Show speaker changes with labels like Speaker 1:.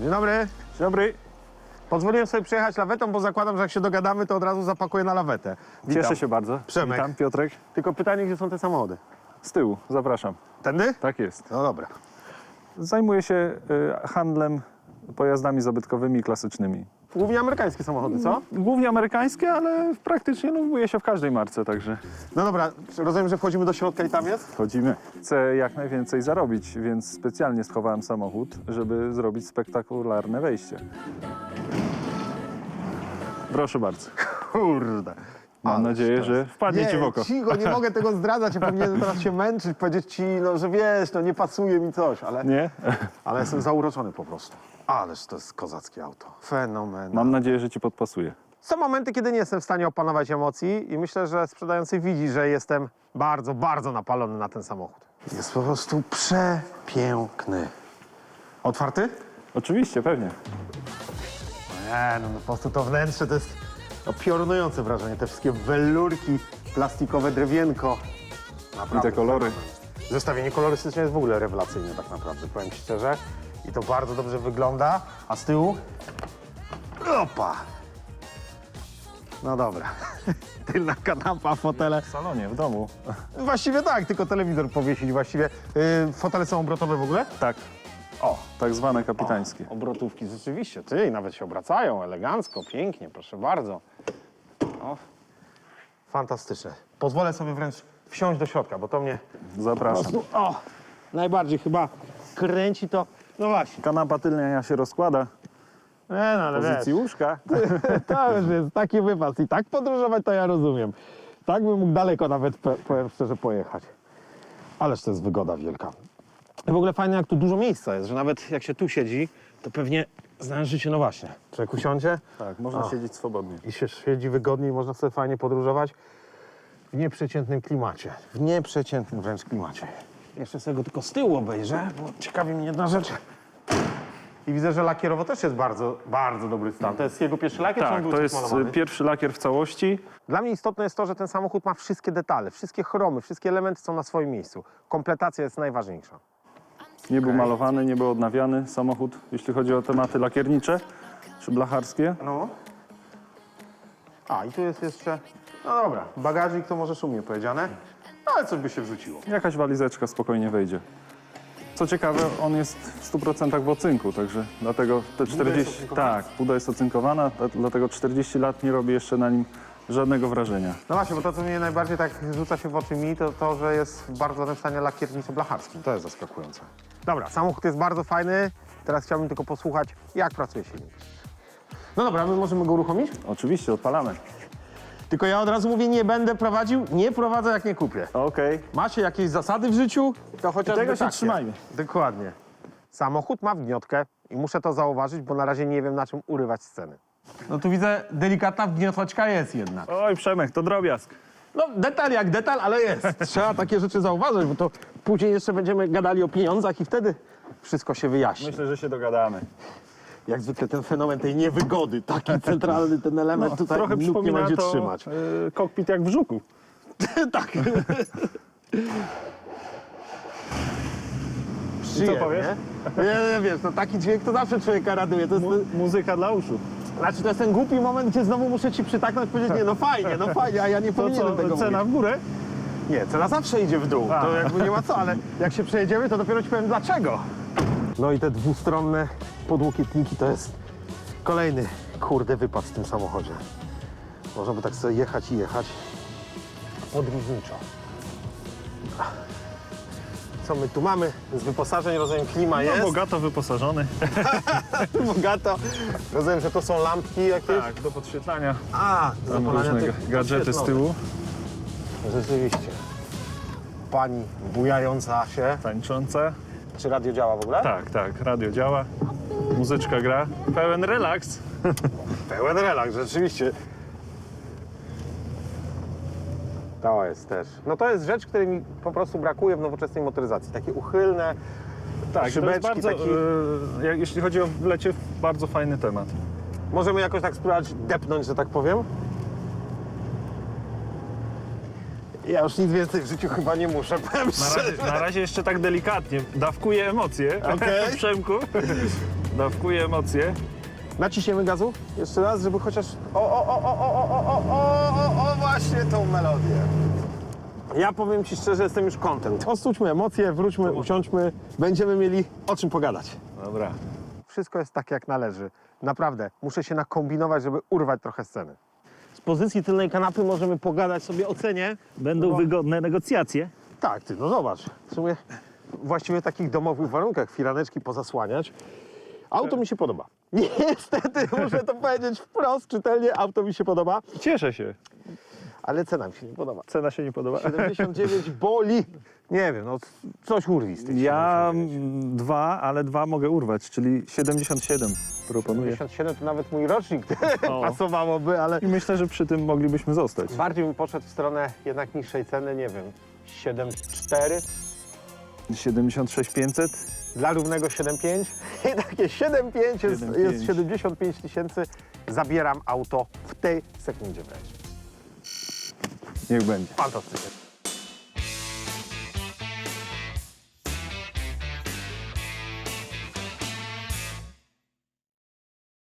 Speaker 1: Dzień dobry.
Speaker 2: Dzień dobry.
Speaker 1: Pozwoliłem sobie przejechać lawetą, bo zakładam, że jak się dogadamy, to od razu zapakuję na lawetę. Witam.
Speaker 2: Cieszę się bardzo.
Speaker 1: Przemek.
Speaker 2: Witam, Piotrek.
Speaker 1: Tylko pytanie, gdzie są te samochody?
Speaker 2: Z tyłu, zapraszam.
Speaker 1: Tędy?
Speaker 2: Tak jest.
Speaker 1: No dobra.
Speaker 2: Zajmuję się y, handlem pojazdami zabytkowymi, klasycznymi.
Speaker 1: Głównie amerykańskie samochody, co?
Speaker 2: Głównie amerykańskie, ale praktycznie lubuję się w każdej marce, także
Speaker 1: No dobra, rozumiem, że wchodzimy do środka i tam jest?
Speaker 2: wchodzimy. Chcę jak najwięcej zarobić, więc specjalnie schowałem samochód, żeby zrobić spektakularne wejście. Proszę bardzo.
Speaker 1: Kurde.
Speaker 2: Mam nadzieję, że wpadnie
Speaker 1: nie,
Speaker 2: ci w oko.
Speaker 1: cicho, nie mogę tego zdradzać, ja powinienem teraz się męczyć, powiedzieć ci, no, że wiesz, no nie pasuje mi coś, ale,
Speaker 2: Nie?
Speaker 1: ale jestem zauroczony po prostu. Ależ to jest kozackie auto. Fenomen.
Speaker 2: Mam nadzieję, że ci podpasuje.
Speaker 1: Są momenty, kiedy nie jestem w stanie opanować emocji i myślę, że sprzedający widzi, że jestem bardzo, bardzo napalony na ten samochód. Jest po prostu przepiękny. Otwarty?
Speaker 2: Oczywiście, pewnie.
Speaker 1: Nie, no, no po prostu to wnętrze to jest no, piorunujące wrażenie. Te wszystkie welurki, plastikowe drewienko.
Speaker 2: I
Speaker 1: Naprawdę.
Speaker 2: te kolory.
Speaker 1: Zestawienie kolorystyczne jest w ogóle rewelacyjne tak naprawdę, powiem ci szczerze. I to bardzo dobrze wygląda. A z tyłu? Opa! No dobra. Tylna kanapa, fotele.
Speaker 2: W salonie, w domu.
Speaker 1: Właściwie tak, tylko telewizor powiesić właściwie. Yy, fotele są obrotowe w ogóle?
Speaker 2: Tak,
Speaker 1: O,
Speaker 2: tak zwane kapitańskie.
Speaker 1: obrotówki rzeczywiście. Ty, nawet się obracają elegancko, pięknie, proszę bardzo. O, fantastyczne. Pozwolę sobie wręcz wsiąść do środka, bo to mnie
Speaker 2: Zapraszam.
Speaker 1: o, najbardziej chyba kręci to. No właśnie.
Speaker 2: Kanapa tylnia się rozkłada
Speaker 1: Nie, no
Speaker 2: w
Speaker 1: ale
Speaker 2: pozycji
Speaker 1: wiesz,
Speaker 2: łóżka.
Speaker 1: to już jest taki wypas i tak podróżować to ja rozumiem. Tak bym mógł daleko nawet, pe- powiem szczerze, pojechać. Ależ to jest wygoda wielka. I w ogóle fajne, jak tu dużo miejsca jest, że nawet jak się tu siedzi, to pewnie znając życie, no właśnie. Człowiek usiądzie
Speaker 2: Tak, można
Speaker 1: O.
Speaker 2: siedzieć swobodnie.
Speaker 1: i się siedzi wygodniej, można sobie fajnie podróżować w nieprzeciętnym klimacie. W nieprzeciętnym wręcz klimacie. Jeszcze sobie go tylko z tyłu obejrzę, bo ciekawi mnie jedna rzecz. I widzę, że lakierowo też jest bardzo, bardzo dobry stan. To jest jego pierwszy lakier, czy on
Speaker 2: Tak,
Speaker 1: był
Speaker 2: to jest
Speaker 1: malowany?
Speaker 2: pierwszy lakier w całości.
Speaker 1: Dla mnie istotne jest to, że ten samochód ma wszystkie detale, wszystkie chromy, wszystkie elementy są na swoim miejscu. Kompletacja jest najważniejsza.
Speaker 2: Nie był malowany, nie był odnawiany samochód, jeśli chodzi o tematy lakiernicze czy blacharskie.
Speaker 1: No. A, i tu jest jeszcze... No dobra, bagażnik to może szumnie powiedziane, ale coś by się wrzuciło.
Speaker 2: Jakaś walizeczka spokojnie wejdzie. Co ciekawe, on jest w 100% w ocynku, także dlatego te 40...
Speaker 1: ocynkowana?
Speaker 2: Tak, puda jest ocynkowana, dla- dlatego 40 lat nie robi jeszcze na nim żadnego wrażenia.
Speaker 1: No właśnie, bo to, co mnie najbardziej tak rzuca się w oczy mi, to to, że jest w bardzo dobrym stanie lakierniczo-blacharskim. To jest zaskakujące. Dobra, samochód jest bardzo fajny. Teraz chciałbym tylko posłuchać, jak pracuje silnik. No dobra, my możemy go uruchomić?
Speaker 2: Oczywiście, odpalamy.
Speaker 1: Tylko ja od razu mówię, nie będę prowadził, nie prowadzę jak nie kupię.
Speaker 2: Okej.
Speaker 1: Macie jakieś zasady w życiu? To chociażby
Speaker 2: Tego się
Speaker 1: takie.
Speaker 2: trzymajmy.
Speaker 1: Dokładnie. Samochód ma wgniotkę i muszę to zauważyć, bo na razie nie wiem, na czym urywać sceny. No tu widzę, delikatna wgnioteczka jest jednak.
Speaker 2: Oj, Przemek, to drobiazg.
Speaker 1: No detal jak detal, ale jest. Trzeba takie rzeczy zauważyć, bo to później jeszcze będziemy gadali o pieniądzach i wtedy wszystko się wyjaśni.
Speaker 2: Myślę, że się dogadamy.
Speaker 1: Jak zwykle ten fenomen tej niewygody, taki centralny ten element tutaj
Speaker 2: Trochę
Speaker 1: nóg nie
Speaker 2: przypomina
Speaker 1: będzie
Speaker 2: to
Speaker 1: trzymać.
Speaker 2: y, kokpit jak w żuku.
Speaker 1: tak.
Speaker 2: co powiesz?
Speaker 1: Nie, nie, wiesz, no taki dźwięk to zawsze człowieka raduje. To jest, ten,
Speaker 2: Muzyka dla uszu.
Speaker 1: Znaczy to jest ten głupi moment, gdzie znowu muszę ci przytaknąć i powiedzieć, nie no fajnie, no fajnie, a ja nie
Speaker 2: To
Speaker 1: powinienem tego
Speaker 2: co, cena
Speaker 1: mówić.
Speaker 2: w górę?
Speaker 1: Nie, cena zawsze idzie w dół,
Speaker 2: A.
Speaker 1: to jakby nie ma co, ale jak się przejedziemy, to dopiero ci powiem dlaczego. No i te dwustronne podłokietniki to jest kolejny, kurde, wypad w tym samochodzie. Można by tak sobie jechać i jechać podróżniczo. Co my tu mamy? Z wyposażeń rozumiem klima
Speaker 2: No,
Speaker 1: jest,
Speaker 2: bogato wyposażony.
Speaker 1: bogato. Rozumiem, że to są lampki jakieś.
Speaker 2: Tak, do podświetlania.
Speaker 1: A, do zapalania
Speaker 2: różne
Speaker 1: tych
Speaker 2: gadżety z tyłu,
Speaker 1: Rzeczywiście. Pani bujająca się.
Speaker 2: tańczące.
Speaker 1: Czy radio działa w ogóle?
Speaker 2: Tak, tak, radio działa, muzyczka gra. Pełen relaks.
Speaker 1: Pełen relaks, rzeczywiście. To jest też. No to jest rzecz, której mi po prostu brakuje w nowoczesnej motoryzacji. Takie uchylne,
Speaker 2: Tak, to
Speaker 1: Szybeczki
Speaker 2: jest bardzo,
Speaker 1: taki-
Speaker 2: e, jak- jeśli chodzi o wlecie, bardzo fajny temat.
Speaker 1: możemy jakoś tak spróbować depnąć, że tak powiem. Ja już nic więcej w życiu chyba nie muszę, powiem
Speaker 2: Na
Speaker 1: szczerze.
Speaker 2: razie, na razie jeszcze tak delikatnie, dawkuję emocje
Speaker 1: Okej.
Speaker 2: Przemku. Dawkuje emocje.
Speaker 1: Naciśniemy gazu jeszcze raz, żeby chociaż... O, o, o, o, o, o, o, o, o, właśnie tą melodię. Ja powiem Ci szczerze, jestem już content. Ostudźmy emocje, wróćmy, usiądźmy. Będziemy mieli o czym pogadać.
Speaker 2: Dobra.
Speaker 1: Wszystko jest tak, jak należy. Naprawdę, muszę się nakombinować, żeby urwać trochę sceny. Z pozycji tylnej kanapy możemy pogadać sobie o cenie.
Speaker 3: Będą wygodne negocjacje.
Speaker 1: Tak, ty, no zobacz. W sumie właściwie w takich domowych warunkach firaneczki pozasłaniać. Auto mi się podoba. Niestety, muszę to powiedzieć wprost, czytelnie, auto mi się podoba,
Speaker 2: Cieszę się.
Speaker 1: ale cena mi się nie podoba.
Speaker 2: Cena się nie podoba.
Speaker 1: 79 boli. Nie wiem, no coś urwi z tych
Speaker 2: Ja
Speaker 1: 79.
Speaker 2: mm, dwa, ale dwa mogę urwać, czyli 77 proponuję.
Speaker 1: 77 to nawet mój rocznik
Speaker 2: O.
Speaker 1: pasowałoby, ale
Speaker 2: I myślę, że przy tym moglibyśmy zostać.
Speaker 1: bardziej bym poszedł w stronę jednak niższej ceny, nie wiem, 7,4
Speaker 2: 76 500.
Speaker 1: dla równego 7,5 i takie 7,5 jest,
Speaker 2: 7,5.
Speaker 1: jest 75 tysięcy. Zabieram auto w tej sekundzie wręcz.
Speaker 2: Niech będzie.
Speaker 1: Fantastycznie.